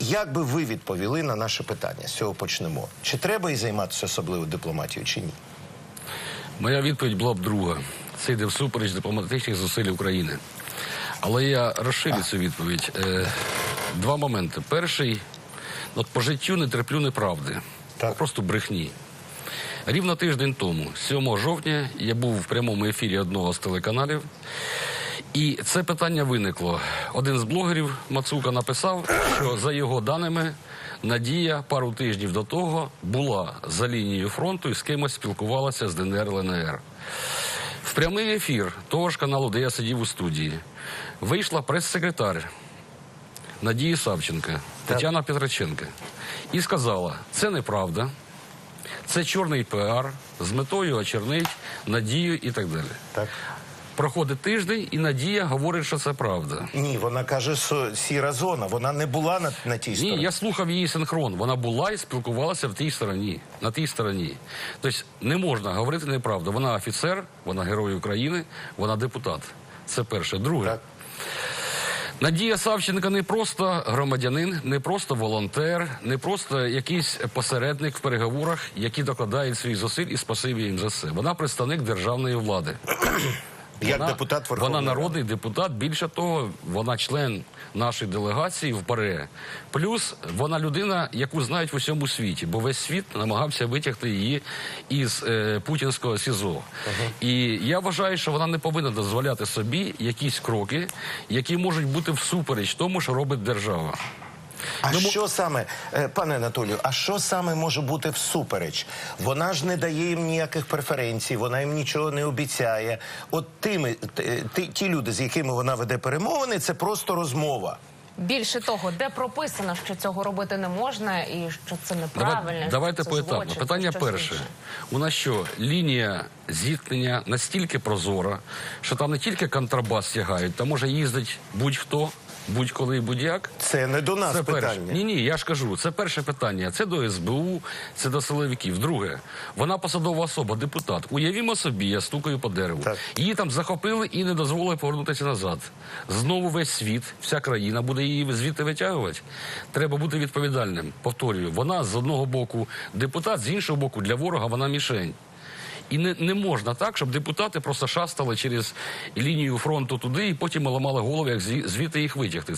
Як би ви відповіли на наше питання? З цього почнемо. Чи треба і займатися особливо дипломатією, чи ні? Моя відповідь була б друга. Це йде всупереч дипломатичних зусиль України. Але я розширю цю відповідь. Е, два моменти. Перший, от по життю не терплю неправди, Так. просто брехні. Рівно тиждень тому, 7 жовтня, я був в прямому ефірі одного з телеканалів. І це питання виникло. Один з блогерів Мацука написав, що за його даними Надія пару тижнів до того була за лінією фронту і з кимось спілкувалася з ДНР ЛНР. В прямий ефір того ж каналу, де я сидів у студії, вийшла прес-секретар Надії Савченка, Тетяна Петраченка, і сказала: це неправда, це чорний піар з метою очернить Надію і так далі. Так. Проходить тиждень, і Надія говорить, що це правда. Ні, вона каже, що сіра зона. Вона не була на, на тій стороні. Ні, я слухав її синхрон. Вона була і спілкувалася в тій стороні, на тій стороні. Тобто не можна говорити неправду. Вона офіцер, вона герой України, вона депутат. Це перше. Друге. Так. Надія Савченко не просто громадянин, не просто волонтер, не просто якийсь посередник в переговорах, які докладають свої зусиль і спасибі їм за це. Вона представник державної влади. Як депутат Верховної Вона Ради. народний депутат. Більше того, вона член нашої делегації в ПАРЕ. Плюс вона людина, яку знають в усьому світі, бо весь світ намагався витягти її із е, путінського СІЗО. І я вважаю, що вона не повинна дозволяти собі якісь кроки, які можуть бути всупереч тому, що робить держава. А Ну, що саме, е, пане Анатолію, а що саме може бути всупереч? Вона ж не дає їм ніяких преференцій, вона їм нічого не обіцяє. От тими, т- ті, ті люди, з якими вона веде перемовини, це просто розмова. Більше того, де прописано, що цього робити не можна, і що це неправильно. Давай, що давайте це поетапно. злочин, Питання перше. інше. У нас що лінія зіткнення настільки прозора, що там не тільки контрабас тягають, там може їздить будь-хто, будь-коли і будь-як. Це не до нас Це перше. Ні, ні, я ж кажу, це перше питання. Це до СБУ, це до силовиків. Друге, вона посадова особа, депутат. Уявімо собі, я стукаю по дереву. Так. Її там захопили і не дозволили повернутися назад. Знову весь світ, вся країна буде її звідти витягувати. Треба бути відповідальним. Повторюю, вона з одного боку депутат, з іншого боку, для ворога вона мішень. І не, не можна так, щоб депутати просто шастали через лінію фронту туди і потім ламали голови, як зві- звідти їх витягти.